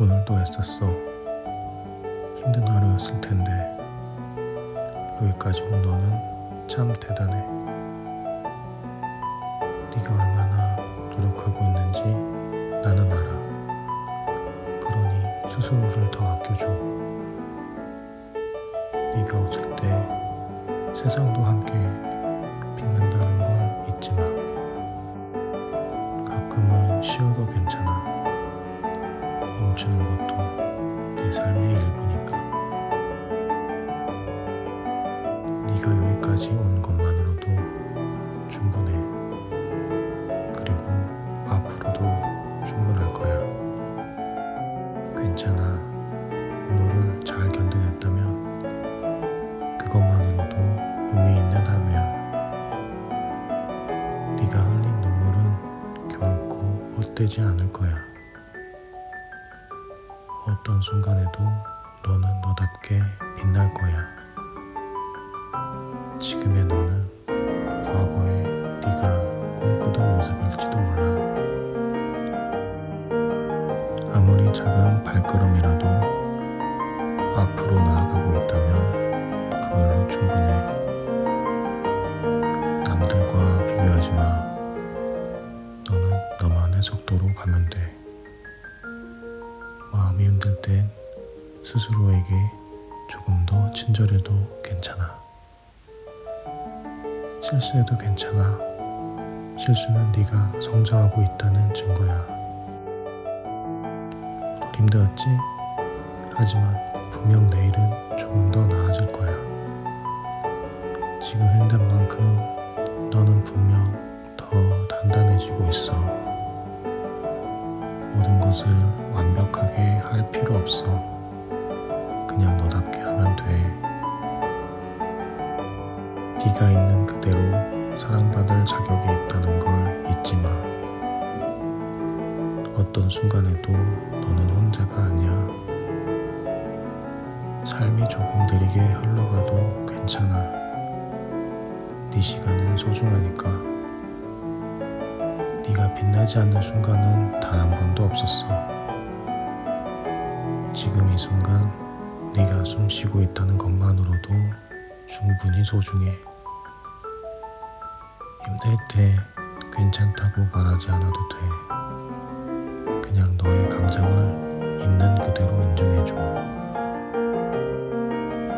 오늘도 애썼어. 힘든 하루였을 텐데 여기까지 온 너는 참 대단해. 네가 얼마나 노력하고 있는지 나는 알아. 그러니 스스로를 더 아껴줘. 네가 웃을 때 세상도 함께 빛난다는 걸 잊지 마. 가끔은 쉬어도 괜찮아. 멈추는 것도 내 삶의 일부니까. 네가 여기까지 온 것만으로도 충분해. 그리고 앞으로도 충분할 거야. 괜찮아. 오늘을 잘 견뎌냈다면 그것만으로도 의미 있는 하루야. 네가 흘린 눈물은 결코 헛되지 않을 거야. 어떤 순간에도 너는 너답게 빛날 거야. 지금의 너는 과거의 네가 꿈꾸던 모습일지도 몰라. 아무리 작은 발걸음이라도 앞으로 나아가고 있다면 그걸로 충분해. 남들과 비교하지 마. 너는 너만의 속도로 가면 돼. 땐 스스로에게 조금 더 친절해도 괜찮아. 실수해도 괜찮아. 실수는 네가 성장하고 있다는 증거야. 힘들었지? 하지만 분명 내일은 조금 더 나아질 거야. 지금 힘든 만큼 너는 분명 더 단단해지고 있어. 것을 완벽하게 할 필요 없어. 그냥 너답게 하면 돼. 네가 있는 그대로 사랑받을 자격이 있다는 걸 잊지 마. 어떤 순간에도 너는 혼자가 아니야. 삶이 조금 느리게 흘러가도 괜찮아. 네 시간은 소중하니까. 네가 빛나지 않는 순간은 단 한 번도 없었어. 지금 이 순간 네가 숨 쉬고 있다는 것만으로도 충분히 소중해. 힘들 때 괜찮다고 말하지 않아도 돼. 그냥 너의 감정을 있는 그대로 인정해줘.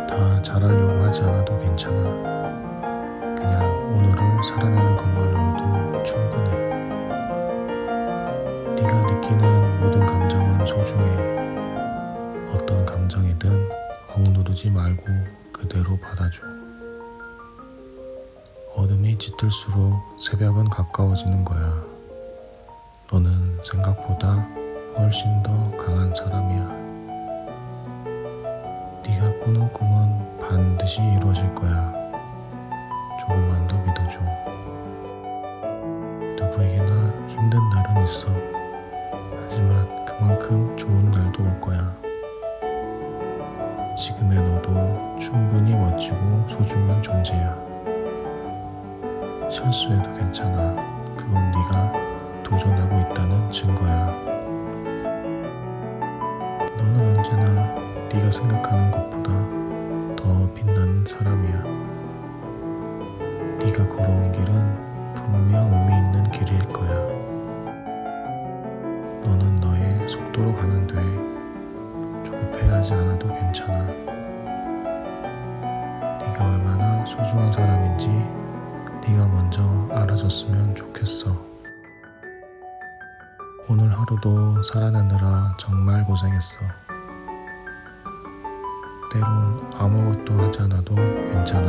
다 잘하려고 하지 않아도 괜찮아. 그냥 오늘을 살아내는 것만으로도 충분해. 느끼는 모든 감정은 소중해. 어떤 감정이든 억누르지 말고 그대로 받아줘. 어둠이 짙을수록 새벽은 가까워지는 거야. 너는 생각보다 훨씬 더 강한 사람이야. 네가 꾸는 꿈은 반드시 이루어질 거야. 조금만 더 믿어줘. 누구에게나 힘든 날은 있어. 하지만 그만큼 좋은 날도 올 거야. 지금의 너도 충분히 멋지고 소중한 존재야. 실수해도 괜찮아. 그건 네가 도전하고 있다는 증거야. 너는 언제나 네가 생각하는 것보다 더 빛나는 사람이야. 네가 걸어온 길은 속도로 가면 돼. 조급해하지 않아도 괜찮아. 네가 얼마나 소중한 사람인지 네가 먼저 알아줬으면 좋겠어. 오늘 하루도 살아내느라 정말 고생했어. 때론 아무것도 하지 않아도 괜찮아.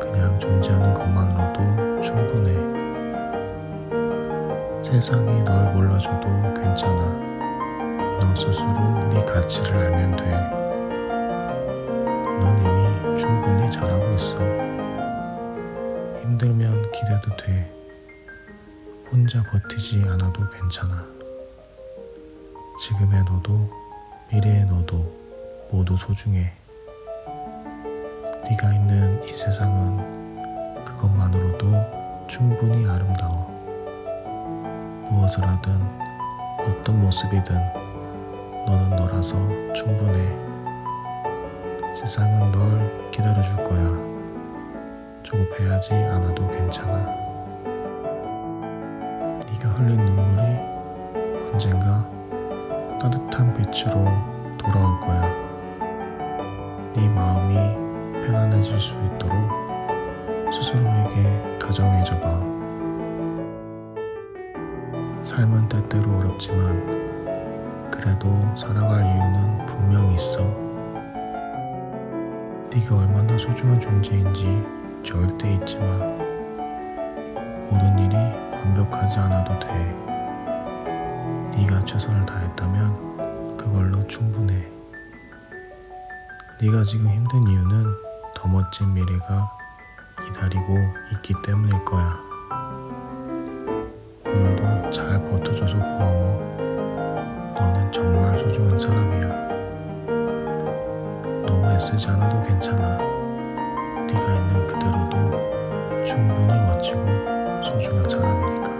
그냥 존재하는 것만으로도 충분해. 세상이 널 몰라줘도 괜찮아. 너 스스로 네 가치를 알면 돼. 넌 이미 충분히 잘하고 있어. 힘들면 기대도 돼. 혼자 버티지 않아도 괜찮아. 지금의 너도 미래의 너도 모두 소중해. 네가 있는 이 세상은 그것만으로도 충분히 아름다워. 무엇을 하든 어떤 모습이든 있어서 충분해. 세상은 널 기다려줄 거야. 조급해하지 않아도 괜찮아. 네가 흘린 눈물이 언젠가 따뜻한 빛으로 돌아올 거야. 네 마음이 편안해질 수 있도록 스스로에게 다정해져 봐. 삶은 때때로 어렵지만 그래도 살아갈 이유는 분명히 있어. 네가 얼마나 소중한 존재인지 절대 잊지 마. 모든 일이 완벽하지 않아도 돼. 네가 최선을 다했다면 그걸로 충분해. 네가 지금 힘든 이유는 더 멋진 미래가 기다리고 있기 때문일 거야. 오늘도 잘 버텨줘서 고마워. 너는 정말 소중한 사람이야. 너무 애쓰지 않아도 괜찮아. 네가 있는 그대로도 충분히 멋지고 소중한 사람이니까.